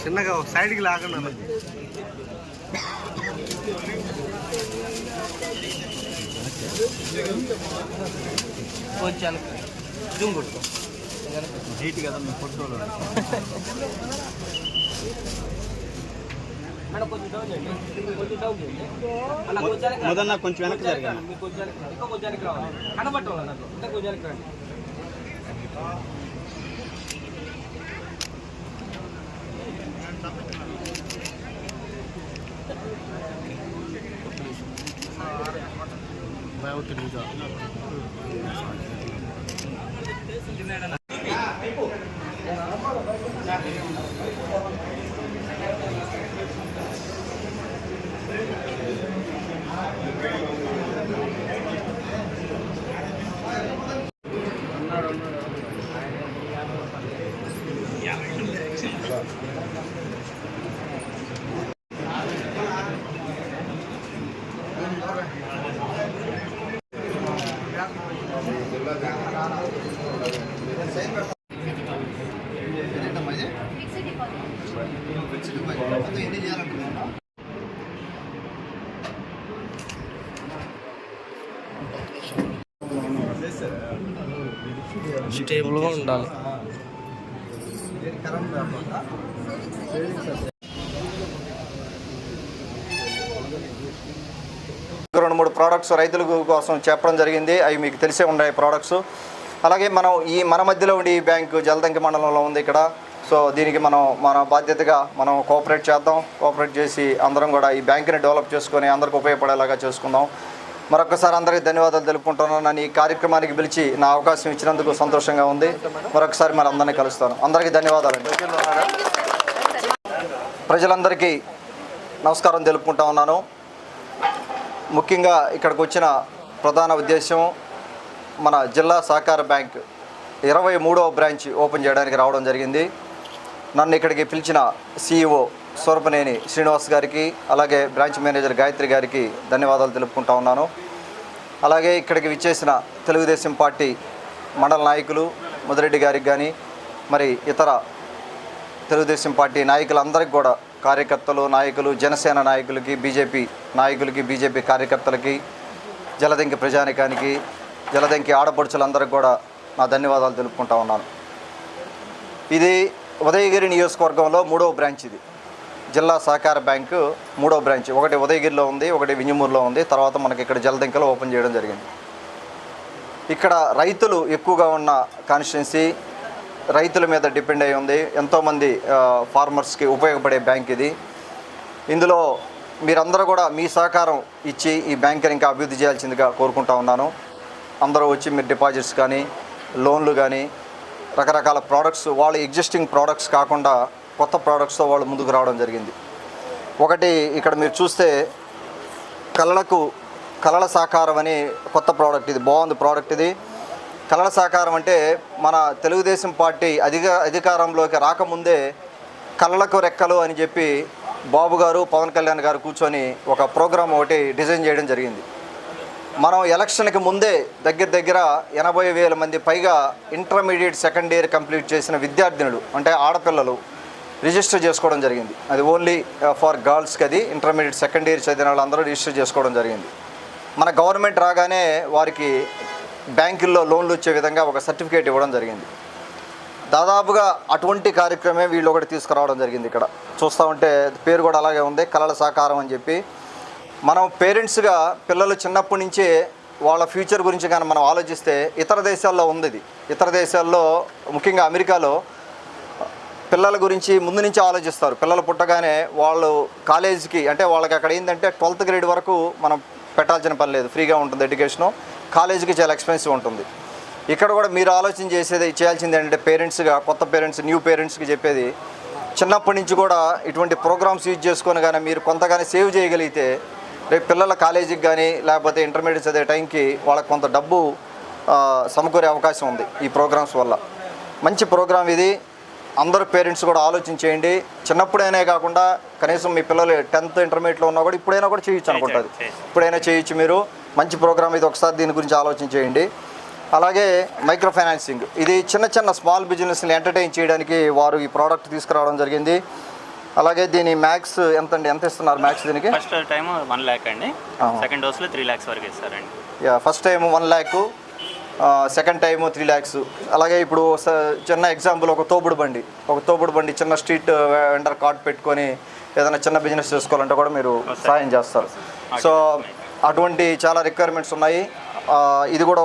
చిన్నగా ఒక సైడ్కి లాగండి అన్న కొంచెం జూమ్ కొట్టుకో హైట్ కదా మీ ఫోటోలో మేడం కొంచెం డౌన్ చేయండి. కొంచెం డౌన్ చేయండి. అలా కొంచెం మొదన్న కొంచెం వెనక్కి జరగాలి. మీకు కొంచెం ఇంకా కొంచెం స్టేబుల్గా ఉండాలి. రెండు మూడు ప్రోడక్ట్స్ రైతుల కోసం చెప్పడం జరిగింది. అవి మీకు తెలిసే ఉన్నాయి ప్రోడక్ట్స్ అలాగే మనం ఈ మన మధ్యలో ఉండి ఈ బ్యాంకు జలదంకి మండలంలో ఉంది ఇక్కడ. సో దీనికి మనం మన బాధ్యతగా మనం కోఆపరేట్ చేద్దాం. కోఆపరేట్ చేసి అందరం కూడా ఈ బ్యాంకుని డెవలప్ చేసుకొని అందరికి ఉపయోగపడేలాగా చేసుకుందాం. మరొకసారి అందరికీ ధన్యవాదాలు తెలుపుకుంటున్నాను. నన్ను ఈ కార్యక్రమానికి పిలిచి నా అవకాశం ఇచ్చినందుకు సంతోషంగా ఉంది. మరొకసారి మరి అందరినీ కలుస్తాను. అందరికీ ధన్యవాదాలు ప్రజలందరికీ నమస్కారం తెలుపుకుంటా ఉన్నాను. ముఖ్యంగా ఇక్కడికి వచ్చిన ప్రధాన ఉద్దేశం మన జిల్లా సహకార బ్యాంక్ ఇరవై మూడవ బ్రాంచ్ ఓపెన్ చేయడానికి రావడం జరిగింది. నన్ను ఇక్కడికి పిలిచిన సీఈఓ సూరపనేని శ్రీనివాస్ గారికి అలాగే బ్రాంచ్ మేనేజర్ గాయత్రి గారికి ధన్యవాదాలు తెలుపుకుంటా ఉన్నాను. అలాగే ఇక్కడికి విచ్చేసిన తెలుగుదేశం పార్టీ మండల నాయకులు ముదిరెడ్డి గారికి కానీ మరి ఇతర తెలుగుదేశం పార్టీ నాయకులందరికీ కూడా కార్యకర్తలు నాయకులు జనసేన నాయకులకి బీజేపీ నాయకులకి బీజేపీ కార్యకర్తలకి జలదంకి ప్రజానికానికి జలదంకి ఆడపడుచులందరికీ కూడా నా ధన్యవాదాలు తెలుపుకుంటా ఉన్నాను. ఇది ఉదయగిరి నియోజకవర్గంలో మూడవ బ్రాంచ్ ఇది. జిల్లా సహకార బ్యాంకు మూడో బ్రాంచ్. ఒకటి ఉదయగిరిలో ఉంది ఒకటి వింజమూరులో ఉంది. తర్వాత మనకి ఇక్కడ జలదంకలో ఓపెన్ చేయడం జరిగింది. ఇక్కడ రైతులు ఎక్కువగా ఉన్న కాన్స్టిట్యున్సీ రైతుల మీద డిపెండ్ అయి ఉంది. ఎంతోమంది ఫార్మర్స్కి ఉపయోగపడే బ్యాంక్ ఇది. ఇందులో మీరందరూ కూడా మీ సహకారం ఇచ్చి ఈ బ్యాంకుని ఇంకా అభివృద్ధి చేయాల్సిందిగా కోరుకుంటా ఉన్నాను. అందరూ వచ్చి మీరు డిపాజిట్స్ కానీ లోన్లు కానీ రకరకాల ప్రోడక్ట్స్ వాళ్ళ ఎగ్జిస్టింగ్ ప్రోడక్ట్స్ కాకుండా కొత్త ప్రోడక్ట్స్తో వాళ్ళు ముందుకు రావడం జరిగింది. ఒకటి ఇక్కడ మీరు చూస్తే కళలకు కళల సాకారం అని కొత్త ప్రోడక్ట్ ఇది బాగుంది ప్రోడక్ట్ ఇది. కళల సాకారం అంటే మన తెలుగుదేశం పార్టీ అధిక అధికారంలోకి రాకముందే కళలకు రెక్కలు అని చెప్పి బాబు గారు పవన్ కళ్యాణ్ గారు కూర్చొని ఒక ప్రోగ్రాం ఒకటి డిజైన్ చేయడం జరిగింది. మనం ఎలక్షన్కి ముందే దగ్గర దగ్గర ఎనభై వేల మంది పైగా ఇంటర్మీడియట్ సెకండ్ ఇయర్ కంప్లీట్ చేసిన విద్యార్థినులు అంటే ఆడపిల్లలు రిజిస్టర్ చేసుకోవడం జరిగింది. అది ఓన్లీ ఫర్ గర్ల్స్కి అది ఇంటర్మీడియట్ సెకండ్ ఇయర్ చదివిన వాళ్ళందరూ రిజిస్టర్ చేసుకోవడం జరిగింది. మన గవర్నమెంట్ రాగానే వారికి బ్యాంకుల్లో లోన్లు ఇచ్చే విధంగా ఒక సర్టిఫికేట్ ఇవ్వడం జరిగింది. దాదాపుగా అటువంటి కార్యక్రమే వీళ్ళు ఒకటి తీసుకురావడం జరిగింది ఇక్కడ. చూస్తూ ఉంటే పేరు కూడా అలాగే ఉంది కళల సహకారం అని చెప్పి. మనం పేరెంట్స్గా పిల్లలు చిన్నప్పటి నుంచే వాళ్ళ ఫ్యూచర్ గురించి కానీ మనం ఆలోచిస్తే ఇతర దేశాల్లో ఉంది ఇది. ఇతర దేశాల్లో ముఖ్యంగా అమెరికాలో పిల్లల గురించి ముందు నుంచి ఆలోచిస్తారు. పిల్లలు పుట్టగానే వాళ్ళు కాలేజీకి అంటే వాళ్ళకి అక్కడ ఏంటంటే ట్వెల్త్ గ్రేడ్ వరకు మనం పెట్టాల్సిన పని లేదు. ఫ్రీగా ఉంటుంది ఎడ్యుకేషను. కాలేజీకి చాలా ఎక్స్పెన్సివ్ ఉంటుంది. ఇక్కడ కూడా మీరు ఆలోచన చేసేది చేయాల్సింది ఏంటంటే పేరెంట్స్గా కొత్త పేరెంట్స్ న్యూ పేరెంట్స్కి చెప్పేది చిన్నప్పటి నుంచి కూడా ఇటువంటి ప్రోగ్రామ్స్ యూజ్ చేసుకొని కానీ మీరు కొంతగానే సేవ్ చేయగలిగితే రేపు పిల్లల కాలేజీకి కానీ లేకపోతే ఇంటర్మీడియట్ చదివే టైంకి వాళ్ళకి కొంత డబ్బు సమకూరే అవకాశం ఉంది ఈ ప్రోగ్రామ్స్ వల్ల. మంచి ప్రోగ్రామ్ ఇది. అందరు పేరెంట్స్ కూడా ఆలోచించేయండి. చిన్నప్పుడైనా కాకుండా కనీసం మీ పిల్లలు టెన్త్ ఇంటర్మీడియట్లో ఉన్నా కూడా ఇప్పుడైనా కూడా చేయొచ్చు అనుకుంటుంది ఇప్పుడైనా చేయొచ్చు మీరు. మంచి ప్రోగ్రామ్ ఇది ఒకసారి దీని గురించి ఆలోచించేయండి. అలాగే మైక్రో ఫైనాన్సింగ్ ఇది చిన్న చిన్న స్మాల్ బిజినెస్ని ఎంటర్టైన్ చేయడానికి వారు ఈ ప్రోడక్ట్ తీసుకురావడం జరిగింది. అలాగే దీని మ్యాక్స్ ఎంత అండి ఎంత ఇస్తున్నారు మ్యాక్స్ దీనికి? ఫస్ట్ టైం వన్ ల్యాక్ అండి. సెకండ్ డోస్లో త్రీ ల్యాక్స్ వరకు ఇస్తారండి. Yeah first time one lakh. Second time three lakhs అలాగే ఇప్పుడు చిన్న ఎగ్జాంపుల్ ఒక తోపుడు బండి. ఒక తోపుడు బండి చిన్న స్ట్రీట్ వెండర్ కార్ట్ పెట్టుకొని ఏదైనా చిన్న బిజినెస్ చేసుకోవాలంటే కూడా మీరు సాయం చేస్తారు. సో అటువంటి చాలా రిక్వైర్మెంట్స్ ఉన్నాయి. ఇది కూడా